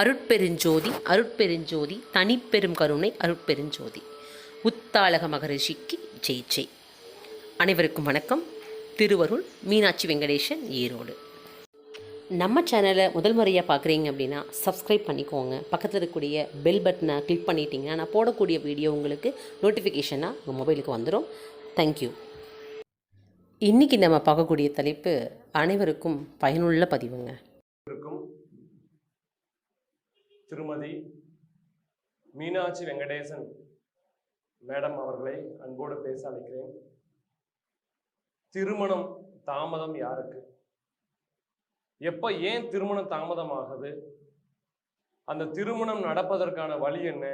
அருட்பெருஞ்சோதி அருட்பெருஞ்சோதி தனிப்பெரும் கருணை அருட்பெருஞ்சோதி. உத்தாளக மகரிஷிக்கு ஜெய் ஜெய் அனைவருக்கும் வணக்கம். திருவருள் மீனாட்சி வெங்கடேசன் ஈரோடு. நம்ம சேனலை முதல் முறையாக பார்க்குறீங்க அப்படின்னா சப்ஸ்கிரைப் பண்ணிக்கோங்க. பக்கத்தில் இருக்கக்கூடிய பெல் பட்டனை கிளிக் பண்ணிட்டீங்கன்னா நான் போடக்கூடிய வீடியோ உங்களுக்கு நோட்டிஃபிகேஷனாக உங்கள் மொபைலுக்கு வந்துடும் தேங்க்யூ இன்றைக்கி நம்ம பார்க்கக்கூடிய தலைப்பு அனைவருக்கும் பயனுள்ள பதிவுங்க. திருமதி மீனாட்சி வெங்கடேசன் மேடம் அவர்களை அன்போடு பேச அழைக்கிறேன். திருமணம் தாமதம் யாருக்கு? எப்ப ஏன் திருமணம் தாமதம் ஆகுது அந்த திருமணம் நடப்பதற்கான வழி என்ன?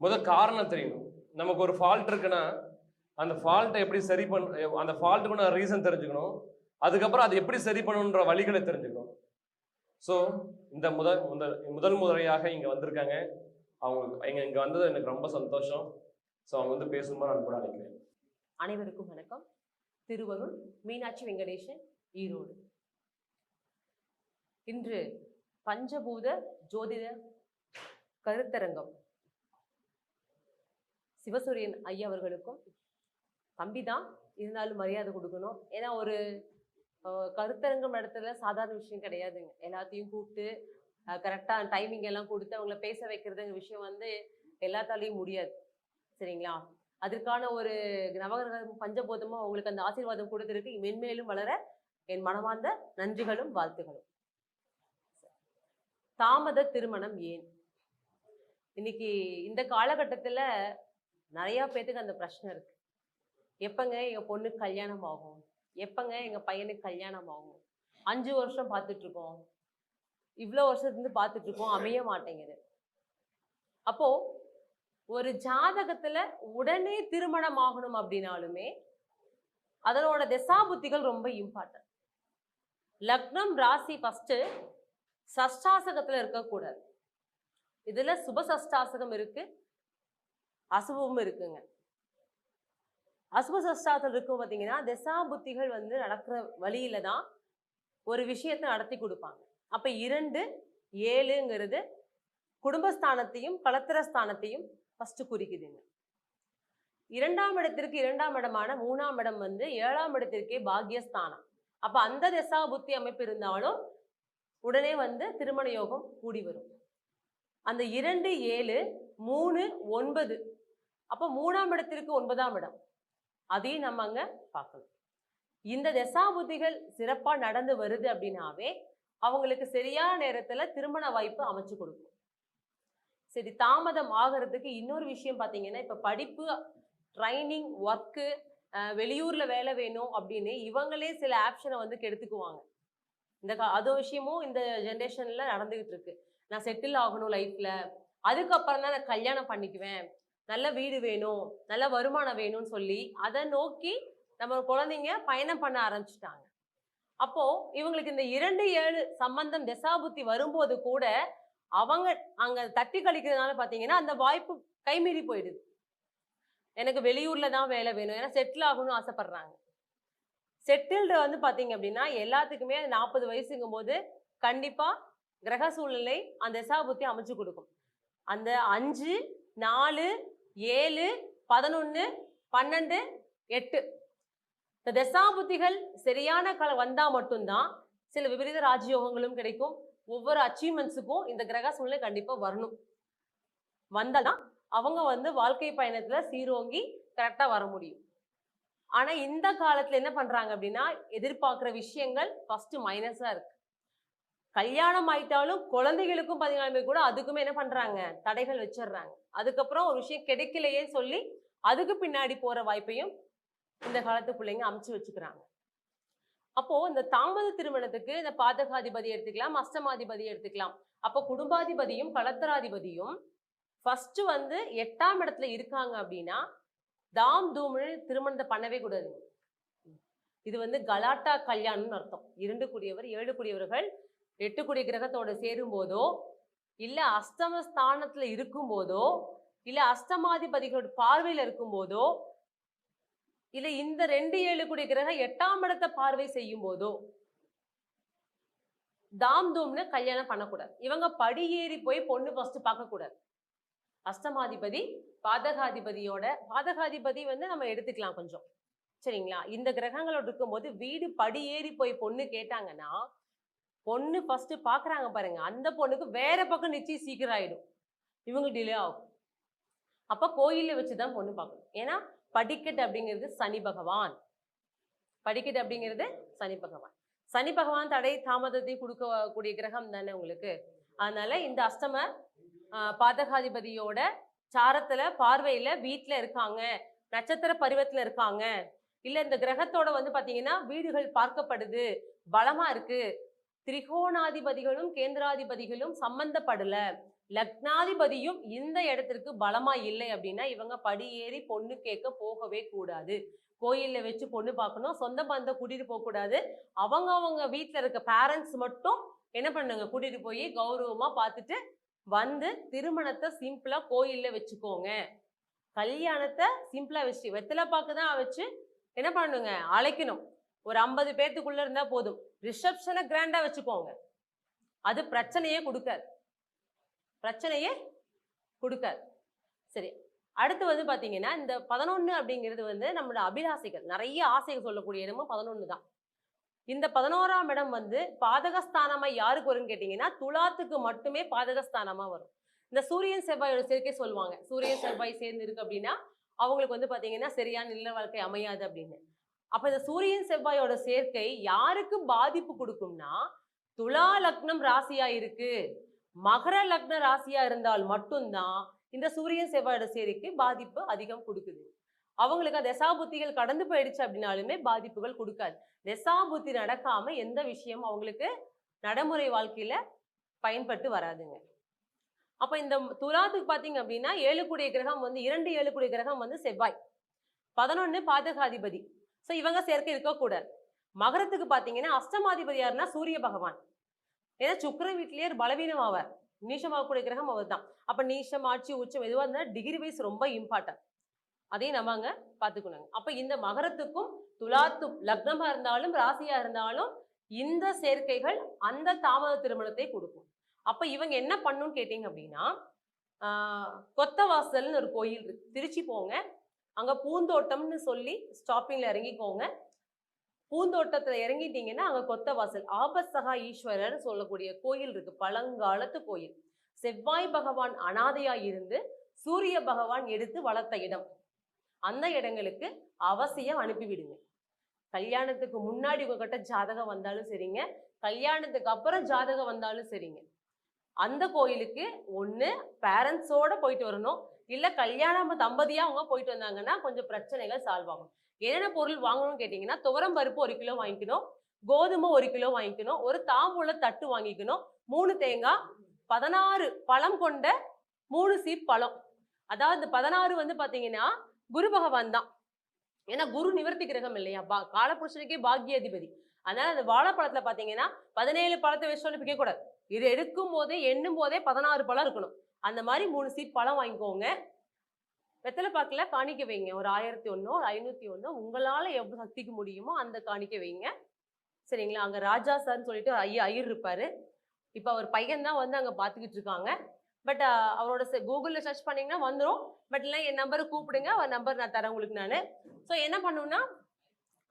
முத காரணம் தெரியணும். நமக்கு ஒரு ஃபால்ட் இருக்குன்னா அந்த ஃபால்ட்டை எப்படி சரி பண்ண அந்த ஃபால்ட்டுக்குன்னு ரீசன் தெரிஞ்சுக்கணும். அதுக்கப்புறம் அதை எப்படி சரி பண்ணணுன்ற வழிகளை தெரிஞ்சுக்கணும். ஸோ இந்த முதல் முதல் முதல் முறையாக இங்கே வந்திருக்காங்க. அவங்க இங்கே இங்கே வந்தது எனக்கு ரொம்ப சந்தோஷம். ஸோ அவங்க வந்து பேசும்போது கூட அழைக்கிறேன் அனைவருக்கும் வணக்கம். திருவருள் மீனாட்சி வெங்கடேசன் ஈரோடு. இன்று பஞ்சபூத ஜோதிட கருத்தரங்கம். சிவசூரியன் ஐயா அவர்களுக்கும் தம்பி தான் இருந்தாலும் மரியாதை கொடுக்கணும். ஏன்னா ஒரு கருத்தரங்கம் இடத்துல சாதாரண விஷயம் கிடையாதுங்க. எல்லாத்தையும் கூப்பிட்டு கரெக்டாக டைமிங் எல்லாம் கொடுத்து அவங்கள பேச வைக்கிறதுங்க விஷயம் வந்து எல்லாத்தாலையும் முடியாது. சரிங்களா? அதற்கான ஒரு நவகிரகம் பஞ்சபோதமும் அவங்களுக்கு அந்த ஆசீர்வாதம் கொடுத்துருக்கு. மென்மேலும் வளர என் மனமார்ந்த நன்றிகளும் வாழ்த்துகளும். தாமத திருமணம் ஏன்? இன்னைக்கு இந்த காலகட்டத்தில் நிறையா பேத்துக்கு அந்த பிரச்சனை இருக்கு. எப்பங்க எங்கள் பொண்ணுக்கு கல்யாணம் ஆகும்? எப்பங்க எங்க பையனுக்கு கல்யாணம் ஆகும்? அஞ்சு வருஷம் பார்த்துட்டு இருக்கோம் இவ்வளோ வருஷத்துலேருந்து பார்த்துட்டு இருக்கோம் அமைய மாட்டேங்குது. அப்போ ஒரு ஜாதகத்துல உடனே திருமணம் ஆகணும் அப்படின்னாலுமே அதனோட திசாபுத்திகள் ரொம்ப இம்பார்ட்டன்ட் லக்னம் ராசி ஃபஸ்ட்டு சஷ்டாசகத்தில் இருக்கக்கூடாது. இதில் சுப சஷ்டாசகம் இருக்கு. அசுபமும் இருக்குங்க. அசுப இருக்கும் பார்த்தீங்கன்னா திசாபுத்திகள் வந்து நடக்கிற வழியில தான் ஒரு விஷயத்தை நடத்தி கொடுப்பாங்க. அப்போ இரண்டு ஏழுங்கிறது குடும்பஸ்தானத்தையும் கலத்திரஸ்தானத்தையும் ஃபஸ்ட்டு குறிக்குதுங்க. இரண்டாம் இடத்திற்கு இரண்டாம் இடமான மூணாம் இடம் வந்து ஏழாம் இடத்திற்கே பாக்யஸ்தானம். அப்போ அந்த திசா புத்தி அமைப்பு இருந்தாலும் உடனே வந்து திருமண யோகம் கூடி வரும். அந்த இரண்டு ஏழு மூணு ஒன்பது. அப்போ மூணாம் இடத்திற்கு ஒன்பதாம் இடம். அதையும் நம்ம அங்கே பார்க்கணும். இந்த தசாபுத்திகள் சிறப்பாக நடந்து வருது அப்படின்னாவே அவங்களுக்கு சரியான நேரத்தில் திருமண வாய்ப்பு அமைச்சு கொடுக்கும். சரி தாமதம் ஆகிறதுக்கு இன்னொரு விஷயம் பார்த்தீங்கன்னா இப்போ படிப்பு ட்ரைனிங் ஒர்க்கு வெளியூரில் வேலை வேணும் அப்படின்னு இவங்களே சில ஆப்ஷனை வந்து கெடுத்துக்குவாங்க. இந்த கா அது விஷயமும் இந்த ஜென்ரேஷனில் நடந்துக்கிட்டு இருக்கு. நான் செட்டில் ஆகணும் லைஃப்பில் அதுக்கப்புறம் தான் நான் கல்யாணம் பண்ணிக்குவேன். நல்ல வீடு வேணும் நல்ல வருமானம் வேணும்னு சொல்லி அதை நோக்கி நம்ம குழந்தைங்க பயணம் பண்ண ஆரம்பிச்சிட்டாங்க. அப்போ இவங்களுக்கு இந்த இரண்டு ஏழு சம்பந்தம் தசாபுத்தி வரும்போது கூட அவங்க அங்க தட்டி கழிக்கிறதுனால பாத்தீங்கன்னா அந்த வாய்ப்பு கைமீறி போயிடுது. எனக்கு வெளியூர்ல தான் வேலை வேணும் ஏன்னா செட்டில் ஆகணும்னு ஆசைப்படுறாங்க. செட்டில்டு வந்து பாத்தீங்க அப்படின்னா எல்லாத்துக்குமே நாற்பது வயசுங்கும் போது கண்டிப்பா கிரக சூழ்நிலை அந்த தசாபுத்தி அமைச்சு கொடுக்கும். அந்த அஞ்சு நாலு ஏழு பதினொன்று பன்னெண்டு எட்டு. இந்த தசாபுத்திகள் சரியான கால வந்தால் மட்டும்தான் சில விபரீத ராஜயோகங்களும் கிடைக்கும். ஒவ்வொரு அச்சீவ்மெண்ட்ஸுக்கும் இந்த கிரக சூழ்நிலை கண்டிப்பாக வரணும். வந்தாதான் அவங்க வந்து வாழ்க்கை பயணத்தில் சீரோங்கி கரெக்டாக வர முடியும். ஆனால் இந்த காலத்தில் என்ன பண்ணுறாங்க அப்படின்னா எதிர்பார்க்குற விஷயங்கள் ஃபஸ்ட்டு மைனஸாக இருக்குது கல்யாணம் ஆயிட்டாலும் குழந்தைகளுக்கும் பதினாலுமே கூட அதுக்குமே என்ன பண்றாங்க? தடைகள் வச்சிடுறாங்க. அதுக்கப்புறம் ஒரு விஷயம் கிடைக்கலையே சொல்லி அதுக்கு பின்னாடி போற வாய்ப்பையும் இந்த காலத்து பிள்ளைங்க அமைச்சு வச்சுக்கிறாங்க. அப்போ இந்த தாமத திருமணத்துக்கு இந்த பாதகாதிபதி எடுத்துக்கலாம் அஷ்டமாதிபதி எடுத்துக்கலாம். அப்போ குடும்பாதிபதியும் கலத்தராதிபதியும் ஃபர்ஸ்ட் வந்து எட்டாம் இடத்துல இருக்காங்க அப்படின்னா தாம் தூம்னு திருமணத்தை பண்ணவே கூடாது இது வந்து கலாட்டா கல்யாணம்னு அர்த்தம். இரண்டு கூடியவர் ஏழு கூடியவர்கள் எட்டு குடி கிரகத்தோட சேரும் போதோ இல்லை அஷ்டம இருக்கும் போதோ இல்லை அஷ்டமாதிபதிகளோட பார்வையில் இருக்கும் போதோ இல்லை இந்த ரெண்டு ஏழு குடி கிரகம் எட்டாம் இடத்தை பார்வை செய்யும் போதோ தாம் தூம்னு கல்யாணம் பண்ணக்கூடாது. இவங்க படியேறி போய் பொண்ணு ஃபர்ஸ்ட் பார்க்கக்கூடாது. அஸ்தமாதிபதி அஷ்டமாதிபதி பாதகாதிபதியோட பாதகாதிபதி வந்து நம்ம எடுத்துக்கலாம் கொஞ்சம். சரிங்களா? இந்த கிரகங்களோட இருக்கும்போது வீடு படியேறி போய் பொண்ணு கேட்டாங்கன்னா பொண்ணு ஃபர்ஸ்ட் பாக்குறாங்க பாருங்க. அந்த பொண்ணுக்கு வேற பக்கம் நிச்சயம் சீக்கிரம் ஆயிடும். இவங்க டிலே ஆகும். அப்ப கோயில்ல வச்சுதான் பொண்ணு பார்க்கணும். ஏன்னா படிக்கட்டு அப்படிங்கிறது சனி பகவான். படிக்கட்டு அப்படிங்கிறது சனி பகவான். சனி பகவான் தடை தாமதத்தை கொடுக்கக்கூடிய கிரகம் தானே உங்களுக்கு? அதனால இந்த அஷ்டம பாதகாதிபதியோட சாரத்துல பார்வையில வீட்ல இருக்காங்க. நட்சத்திர பருவத்துல இருக்காங்க. இல்ல இந்த கிரகத்தோட வந்து பாத்தீங்கன்னா வீடுகள் பார்க்கப்படுது. பலமா இருக்கு. திரிகோணாதிபதிகளும் கேந்திராதிபதிகளும் சம்பந்தப்படல. லக்னாதிபதியும் இந்த இடத்திற்கு பலமா இல்லை அப்படின்னா இவங்க படியேறி பொண்ணு கேட்க போகவே கூடாது. கோயில்ல வச்சு பொண்ணு பார்க்கணும் சொந்த பந்தம் கூட்டிட்டு போக கூடாது. அவங்க அவங்க வீட்டுல இருக்க பேரண்ட்ஸ் மட்டும் என்ன பண்ணுங்க? கூட்டிட்டு போய் கௌரவமா பார்த்துட்டு வந்து திருமணத்தை சிம்பிளா கோயில்ல வச்சுக்கோங்க. கல்யாணத்தை சிம்பிளா வச்சு வெத்தலை பாக்கு தான் வச்சு என்ன பண்ணுங்க? அழைக்கணும். ஒரு ஐம்பது பேர்த்துக்குள்ள இருந்தா போதும். ரிசப்ஷனை கிராண்டாக வச்சுக்கோங்க. அது பிரச்சனையே கொடுக்காது. பிரச்சனையே கொடுக்காது. சரி அடுத்து வந்து பார்த்தீங்கன்னா இந்த பதினொன்று அப்படிங்கிறது வந்து நம்மளோட அபிலாசைகள். நிறைய ஆசைகள் சொல்லக்கூடிய இடமும் பதினொன்று தான். இந்த பதினோராம் இடம் வந்து பாதகஸ்தானமாக யாருக்கு வரும்னு கேட்டிங்கன்னா துலாத்துக்கு மட்டுமே பாதகஸ்தானமாக வரும். இந்த சூரியன் செவ்வாயோட சேர்க்கை சொல்லுவாங்க. சூரியன் செவ்வாய் சேர்ந்து இருக்கு அப்படின்னா அவங்களுக்கு வந்து பார்த்தீங்கன்னா சரியான இல்ல வாழ்க்கை அமையாது அப்படின்னு. அப்ப இந்த சூரியன் செவ்வாயோட சேர்க்கை யாருக்கு பாதிப்பு கொடுக்கும்னா துலா லக்னம் ராசியா இருக்கு. மகர லக்ன ராசியா இருந்தால் மட்டும்தான் இந்த சூரியன் செவ்வாயோட சேர்க்கை பாதிப்பு அதிகம் கொடுக்குது. அவங்களுக்கு தசாபுத்திகள் கடந்து போயிடுச்சு அப்படின்னாலுமே பாதிப்புகள் கொடுக்காது. தசாபுத்தி நடக்காம எந்த விஷயம் அவங்களுக்கு நடைமுறை வாழ்க்கையில பயன்பட்டு வராதுங்க. அப்ப இந்த துலாத்துக்கு பாத்தீங்க அப்படின்னா ஏழுக்குடைய கிரகம் வந்து இரண்டு ஏழுக்குடைய கிரகம் வந்து செவ்வாய். பதினொன்னு பாதகாதிபதி. ஸோ இவங்க சேர்க்கை இருக்கக்கூடாது மகரத்துக்கு பார்த்தீங்கன்னா அஷ்டமாதிபதி யாருன்னா சூரிய பகவான். ஏன்னா சுக்கிர வீட்டிலேயே பலவீனம் ஆவார் நீஷமாகக்கூடிய கிரகம் அவர் தான் அப்போ நீஷம் ஆட்சி உச்சம் எதுவாக இருந்தால் டிகிரி வைஸ் ரொம்ப இம்பார்ட்டன்ட் அதையும் நம்ம பார்த்துக்கணுங்க அப்போ இந்த மகரத்துக்கும் துலாத்து லக்னமாக இருந்தாலும் ராசியாக இருந்தாலும் இந்த சேர்க்கைகள் அந்த தாமத திருமணத்தை கொடுக்கும். அப்போ இவங்க என்ன பண்ணுன்னு கேட்டீங்க அப்படின்னா கொத்தவாசல்னு ஒரு கோயில் இருக்கு. திருச்சி போங்க. அங்கே பூந்தோட்டம்னு சொல்லி ஸ்டாப்பிங்கில் இறங்கிக்கோங்க. பூந்தோட்டத்தில் இறங்கிட்டீங்கன்னா அங்கே கொத்தவாசல் ஆபத்சகா ஈஸ்வரர் சொல்லக்கூடிய கோயில் இருக்கு. பழங்காலத்து கோயில். செவ்வாய் பகவான் அனாதையா இருந்து சூரிய பகவான் எடுத்து வளர்த்த இடம். அந்த இடங்களுக்கு அவசியம் அனுப்பிவிடுங்க. கல்யாணத்துக்கு முன்னாடி உங்ககிட்ட ஜாதகம் வந்தாலும் சரிங்க. கல்யாணத்துக்கு அப்புறம் ஜாதகம் வந்தாலும் சரிங்க. அந்த கோயிலுக்கு ஒன்று பேரண்ட்ஸோட போயிட்டு வரணும். இல்ல கல்யாணம் தம்பதியா அவங்க போயிட்டு வந்தாங்கன்னா கொஞ்சம் பிரச்சனைகள் சால்வ் ஆகும். என்னென்ன பொருள் வாங்கணும்னு கேட்டீங்கன்னா துவரம் பருப்பு ஒரு கிலோ வாங்கிக்கணும் கோதுமை ஒரு கிலோ வாங்கிக்கணும் ஒரு தாம்பூல தட்டு வாங்கிக்கணும் மூணு தேங்காய் பதினாறு பழம் கொண்ட மூணு சீப் பழம். அதாவது பதினாறு வந்து பாத்தீங்கன்னா குரு பகவான் தான். ஏன்னா குரு நிவர்த்தி கிரகம் இல்லையா? பா காலபுருஷனுக்கே பாக்யாதிபதி. அதனால அந்த வாழைப்பழத்துல பாத்தீங்கன்னா பதினேழு பழத்தை வச்சு பிக்க கூடாது இது எடுக்கும் போதே எண்ணும் போதே பதினாறு பழம் இருக்கணும். அந்த மாதிரி மூணு சீட் பழம் வாங்கிக்கோங்க. வெத்தலை பாக்கில் காணிக்க வைங்க. ஒரு ஆயிரத்தி ஒன்றோ ஒரு ஐநூற்றி ஒன்றோ உங்களால் எவ்வளோ சக்திக்கு முடியுமோ அந்த காணிக்க வைங்க. சரிங்களா? அங்கே ராஜா சார்னு சொல்லிட்டு ஐயா ஐயர் இருப்பார். இப்போ அவர் பையன் தான் வந்து அங்கே பார்த்துக்கிட்டு இருக்காங்க. பட் அவரோட கூகுளில் சர்ச் பண்ணிங்கன்னா வந்துடும் பட் இல்லை என் நம்பரை கூப்பிடுங்க. அவர் நம்பர் நான் தரேன் உங்களுக்கு நான். ஸோ என்ன பண்ணுன்னா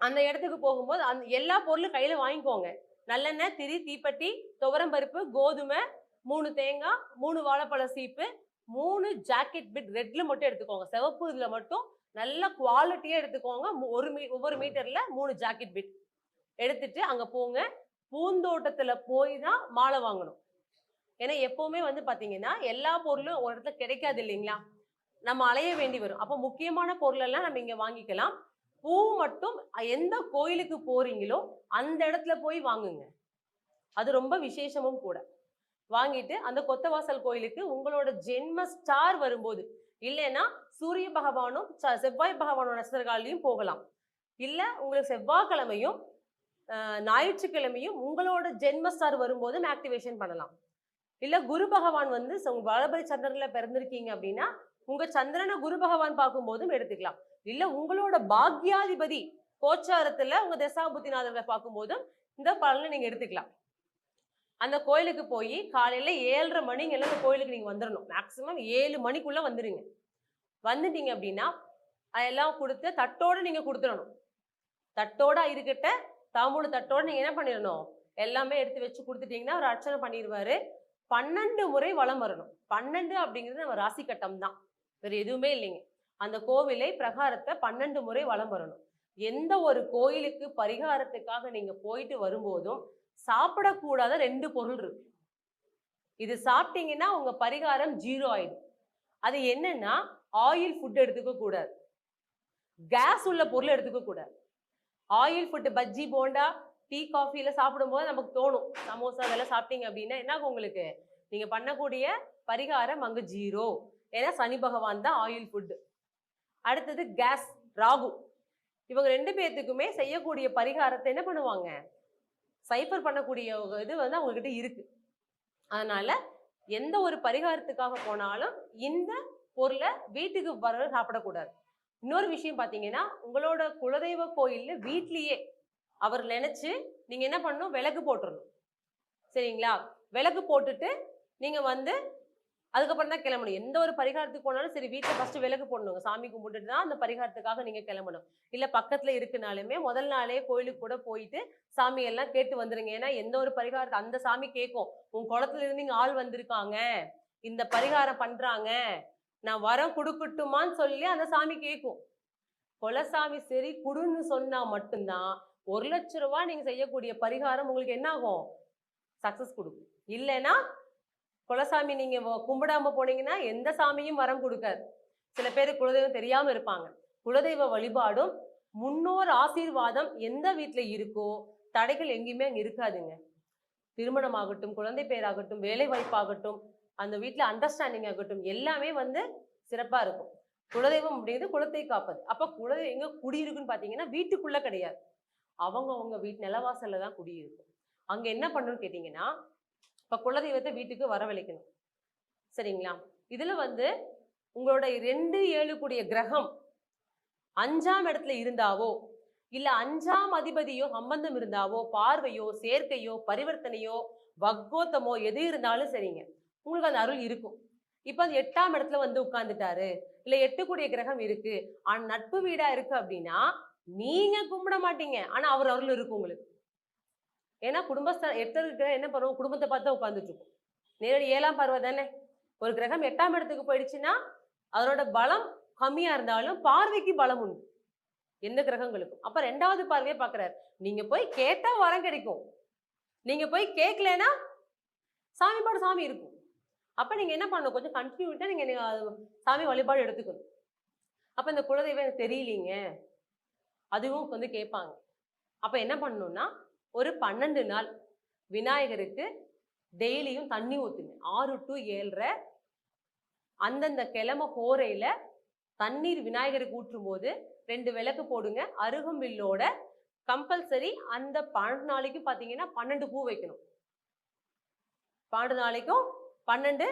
அந்த இடத்துக்கு போகும்போது அந்த எல்லா பொருளும் கையில் வாங்கிக்கோங்க. நல்லெண்ணெய் திரி தீப்பெட்டி துவரம் பருப்பு கோதுமை மூணு தேங்காய் மூணு வாழைப்பழ சீப்பு மூணு ஜாக்கெட் பிட் ரெட்ல மட்டும் எடுத்துக்கோங்க. சிவப்பு இதுல மட்டும் நல்ல குவாலிட்டியா எடுத்துக்கோங்க. ஒரு மீ ஒவ்வொரு மீட்டர்ல மூணு ஜாக்கெட் பிட் எடுத்துட்டு அங்க போங்க. பூந்தோட்டத்துல போய் தான் மாலை வாங்கணும். ஏன்னா எப்பவுமே வந்து பாத்தீங்கன்னா எல்லா பொருளும் ஒரு இடத்துல கிடைக்காது இல்லைங்களா? நம்ம அலைய வேண்டி வரும். அப்போ முக்கியமான பொருள் எல்லாம் நம்ம இங்க வாங்கிக்கலாம். பூ மட்டும் எந்த கோயிலுக்கு போறீங்களோ அந்த இடத்துல போய் வாங்குங்க. அது ரொம்ப விசேஷமும் கூட. வாங்கிட்டு அந்த கொத்தவாசல் கோயிலுக்கு உங்களோட ஜென்ம ஸ்டார் வரும்போது இல்லைன்னா சூரிய பகவானும் செவ்வாய் பகவானோட நட்சத்திரகாலையும் போகலாம். இல்லை உங்களுக்கு செவ்வாய்க்கிழமையும் ஞாயிற்றுக்கிழமையும் உங்களோட ஜென்ம ஸ்டார் வரும்போதும் ஆக்டிவேஷன் பண்ணலாம். இல்லை குரு பகவான் வந்து ச- உங்க வளபதி சந்திரன்ல பிறந்திருக்கீங்க அப்படின்னா உங்க சந்திரனை குரு பகவான் பார்க்கும்போதும் எடுத்துக்கலாம். இல்ல உங்களோட பாக்யாதிபதி கோச்சாரத்துல உங்க தசாபுத்திநாதர்களை பார்க்கும்போதும் இந்த பலனை நீங்க எடுத்துக்கலாம். அந்த கோயிலுக்கு போய் காலையில் ஏழரை மணிங்கெல்லாம் அந்த கோயிலுக்கு நீங்கள் வந்துடணும் மேக்ஸிமம் ஏழு மணிக்குள்ளே வந்துடுங்க வந்துட்டீங்க அப்படின்னா அதெல்லாம் கொடுத்து தட்டோடு நீங்கள் கொடுத்துடணும். தட்டோடு இருக்கிட்ட தாம்பூல தட்டோடு நீங்கள் என்ன பண்ணிடணும்? எல்லாமே எடுத்து வச்சு கொடுத்துட்டீங்கன்னா அவர் அர்ச்சனை பண்ணிடுவார். பன்னெண்டு முறை வலம் வரணும். பன்னெண்டு அப்படிங்கிறது நம்ம ராசி கட்டம் தான். வேறு எதுவுமே இல்லைங்க. அந்த கோவிலை பிரகாரத்தை பன்னெண்டு முறை வலம் வரணும். எந்த ஒரு கோயிலுக்கு பரிகாரத்துக்காக நீங்கள் போயிட்டு வரும்போதும் சாப்பிடக்கூடாத ரெண்டு பொருள் இருக்கு. இது சாப்பிட்டீங்கன்னா உங்க பரிகாரம் ஜீரோ ஆயிடும். அது என்னன்னா ஆயில் ஃபுட் எடுத்துக்க கூடாது. கேஸ் உள்ள பொருள் எடுத்துக்க கூடாது. Oil food bajji bonda tea காஃபில சாப்பிடும்போது நமக்கு தோணும். சமோசா அதெல்லாம் சாப்பிட்டீங்க அப்படின்னா என்ன உங்களுக்கு? நீங்க பண்ணக்கூடிய பரிகாரம் அங்க ஜீரோ. ஏன்னா சனி பகவான் தான் ஆயில் ஃபுட்டு அடுத்தது கேஸ் ராகு. இவங்க ரெண்டு பேர்த்துக்குமே செய்யக்கூடிய பரிகாரத்தை என்ன பண்ணுவாங்க? சைஃபர் பண்ணக்கூடிய இது வந்து அவங்ககிட்ட இருக்கு. அதனால எந்த ஒரு பரிகாரத்துக்காக போனாலும் இந்த பொருளை வீட்டுக்கு வர சாப்பிடக்கூடாது. இன்னொரு விஷயம் பார்த்தீங்கன்னா உங்களோட குலதெய்வ கோயிலில் வீட்லேயே அவர் நினைச்சு நீங்கள் என்ன பண்ணணும்? விளக்கு போட்டுடணும் சரிங்களா? விளக்கு போட்டுட்டு நீங்கள் வந்து அதுக்கப்புறம் தான் கிளம்பணும். எந்த ஒரு பரிகாரத்துக்கு போனாலும் சரி வீட்டில் ஃபர்ஸ்ட் விளக்கு போடணுங்க சாமி கும்பிட்டுட்டு தான் அந்த பரிகாரத்துக்காக நீங்கள் கிளம்பணும். இல்லை பக்கத்தில் இருக்குனாலுமே முதல் நாளே கோயிலுக்கு கூட போயிட்டு சாமி எல்லாம் கேட்டு வந்துருங்க. ஏன்னா எந்த ஒரு பரிகாரத்தை அந்த சாமி கேட்கும். உன் குளத்துல இருந்து இங்கே ஆள் வந்திருக்காங்க. இந்த பரிகாரம் பண்ணுறாங்க நான் வரம் கொடுக்கட்டுமான்னு சொல்லி அந்த சாமி கேட்கும். குலசாமி சரி குடுன்னு சொன்னால் மட்டும்தான் ஒரு லட்ச ரூபா நீங்கள் செய்யக்கூடிய பரிகாரம் உங்களுக்கு என்ன ஆகும் சக்ஸஸ் கொடுக்கும். இல்லைன்னா குலசாமி நீங்க கும்பிடாம போனீங்கன்னா எந்த சாமியும் வரம் கொடுக்காது. சில பேர் குலதெய்வம் தெரியாம இருப்பாங்க. குலதெய்வ வழிபாடும் முன்னோர் ஆசீர்வாதம் எந்த வீட்டுல இருக்கோ தடைகள் எங்கேயுமே அங்க இருக்காதுங்க. திருமணம் ஆகட்டும் குழந்தை பேராகட்டும் வேலை வாய்ப்பாகட்டும் அந்த வீட்டுல அண்டர்ஸ்டாண்டிங் ஆகட்டும் எல்லாமே வந்து சிறப்பா இருக்கும். குலதெய்வம் அப்படிங்கிறது குலத்தை காப்பது. அப்ப குலதெய்வம் எங்க குடியிருக்குன்னு பாத்தீங்கன்னா வீட்டுக்குள்ள கிடையாது. அவங்க அவங்க வீட்டு நிலவாசல்ல தான் குடியிருக்கும் அங்க என்ன பண்ணணும்னு கேட்டீங்கன்னா இப்போ குலதெய்வத்தை வீட்டுக்கு வரவழைக்கணும். சரிங்களா? இதில் வந்து உங்களோட ரெண்டு ஏழு கூடிய கிரகம் அஞ்சாம் இடத்துல இருந்தாவோ இல்லை அஞ்சாம் அதிபதியோ சம்பந்தம் இருந்தாவோ பார்வையோ சேர்க்கையோ பரிவர்த்தனையோ வக்கோத்தமோ எது இருந்தாலும் சரிங்க. உங்களுக்கு அந்த அருள் இருக்கும். இப்போ அது எட்டாம் இடத்துல வந்து உட்கார்ந்துட்டாரு. இல்லை எட்டு கூடிய கிரகம் இருக்கு. ஆனால் நட்பு வீடா இருக்கு அப்படின்னா நீங்க கும்பிட மாட்டீங்க. ஆனால் அவர் அருள் இருக்கும் உங்களுக்கு. ஏன்னா குடும்ப எட்டு இருக்கிற என்ன பண்ணுவோம்? குடும்பத்தை பார்த்து உட்காந்துட்டு இருக்கும் நேரடி ஏழாம் பருவ தானே? ஒரு கிரகம் எட்டாம் இடத்துக்கு போயிடுச்சுன்னா அதனோட பலம் கம்மியா இருந்தாலும் பார்வைக்கு பலம் உண்டு. எந்த கிரகங்களுக்கும். அப்ப ரெண்டாவது பார்வையை பாக்குறாரு நீங்க போய் கேட்டா வரம் கிடைக்கும். நீங்க போய் கேட்கலன்னா சாமி பாடு சாமி இருக்கும். அப்ப நீங்க என்ன பண்ணணும்? கொஞ்சம் கண்டினியூட்டா நீங்க சாமி வழிபாடு எடுத்துக்கணும். அப்ப இந்த குலதெய்வம் எனக்கு தெரியலீங்க. அதுவும் வந்து கேட்பாங்க. அப்ப என்ன பண்ணணும்னா ஒரு பன்னெண்டு நாள் விநாயகருக்கு டெய்லியும் தண்ணி ஊற்றுங்க ஆறு டு ஏழரை. அந்தந்த கிழமை கோரையில் தண்ணீர் விநாயகருக்கு ஊற்றும் போது ரெண்டு விளக்கு போடுங்க. அருகம்பில்லோட கம்பல்சரி அந்த பன்னெண்டு நாளைக்கும் பார்த்தீங்கன்னா பன்னெண்டு பூ வைக்கணும். பன்னெண்டு நாளைக்கும் பன்னெண்டு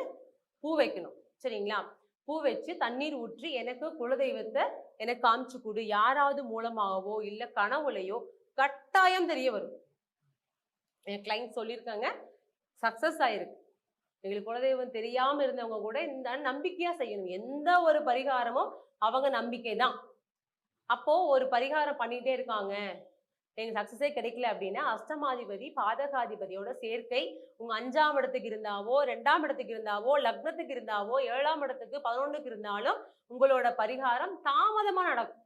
பூ வைக்கணும். சரிங்களா? பூ வச்சு தண்ணீர் ஊற்றி எனக்கு குலதெய்வத்தை எனக்கு காமிச்சு கொடு. யாராவது மூலமாகவோ இல்லை கனவுலையோ கட்டாயம் தெரிய வரும். என் கிளைண்ட் சொல்லியிருக்காங்க. சக்ஸஸ் ஆயிருக்கு. எங்களுக்கு குலதெய்வம் தெரியாமல் இருந்தவங்க கூட இந்த நம்பிக்கையாக செய்யணும். எந்த ஒரு பரிகாரமும் அவங்க நம்பிக்கை தான். அப்போது ஒரு பரிகாரம் பண்ணிகிட்டே இருக்காங்க. எங்கள் சக்ஸஸே கிடைக்கல அப்படின்னா அஷ்டமாதிபதி பாதகாதிபதியோட சேர்க்கை உங்கள் அஞ்சாம் இடத்துக்கு இருந்தாவோ ரெண்டாம் இடத்துக்கு இருந்தாவோ லக்னத்துக்கு இருந்தாவோ ஏழாம் இடத்துக்கு பதினொன்றுக்கு இருந்தாலும் உங்களோட பரிகாரம் தாமதமாக நடக்கும்.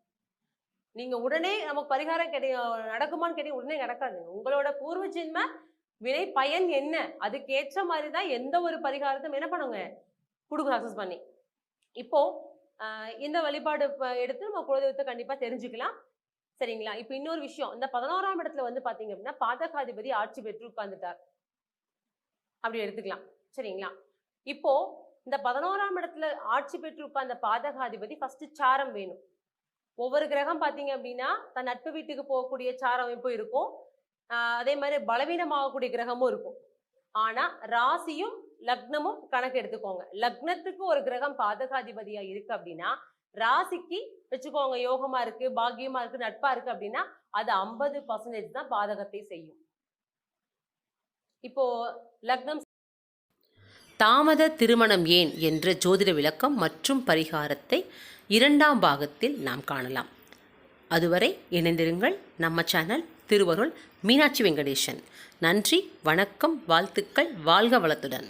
நீங்க உடனே நமக்கு பரிகாரம் கிடை நடக்குமான்னு கேட்டீங்க உடனே நடக்காதுங்க உங்களோட பூர்வ ஜென்ம வினை பயன் என்ன? அதுக்கேற்ற மாதிரி தான் எந்த ஒரு பரிகாரத்தையும் என்ன பண்ணுங்க? கொடுக்க சக்சஸ் பண்ணி. இப்போ இந்த வழிபாடு எடுத்து நம்ம குலதெய்வத்தை கண்டிப்பா தெரிஞ்சுக்கலாம். சரிங்களா? இப்போ இன்னொரு விஷயம். இந்த பதினோராம் இடத்துல வந்து பாத்தீங்க அப்படின்னா பாதகாதிபதி ஆட்சி பெற்று உட்கார்ந்துட்டார். அப்படி எடுத்துக்கலாம். சரிங்களா? இப்போ இந்த பதினோராம் இடத்துல ஆட்சி பெற்று உட்கார்ந்த பாதகாதிபதி ஃபர்ஸ்ட் சாரம் வேணும். ஒவ்வொரு கிரகம் பார்த்தீங்க அப்படின்னா தன் நட்பு வீட்டுக்கு போகக்கூடிய சார அமைப்பு இருக்கும். அதே மாதிரி பலவீனமாகக்கூடிய கிரகமும் இருக்கும். ஆனா ராசியும் லக்னமும் கணக்கு எடுத்துக்கோங்க. லக்னத்துக்கு ஒரு கிரகம் பாதகாதிபதியா இருக்கு அப்படின்னா ராசிக்கு வச்சுக்கோங்க யோகமா இருக்கு பாக்கியமா இருக்கு நட்பா இருக்கு அப்படின்னா அது ஐம்பது பர்சன்டேஜ் தான் பாதகத்தை செய்யும். இப்போ லக்னம் தாமத திருமணம் ஏன்? என்ற ஜோதிட விளக்கம் மற்றும் பரிகாரத்தை இரண்டாம் பாகத்தில் நாம் காணலாம். அதுவரை இணைந்திருங்கள் நம்ம சேனல் திருவருள் மீனாட்சி வெங்கடேசன். நன்றி வணக்கம் வாழ்த்துக்கள் வாழ்க வளத்துடன்.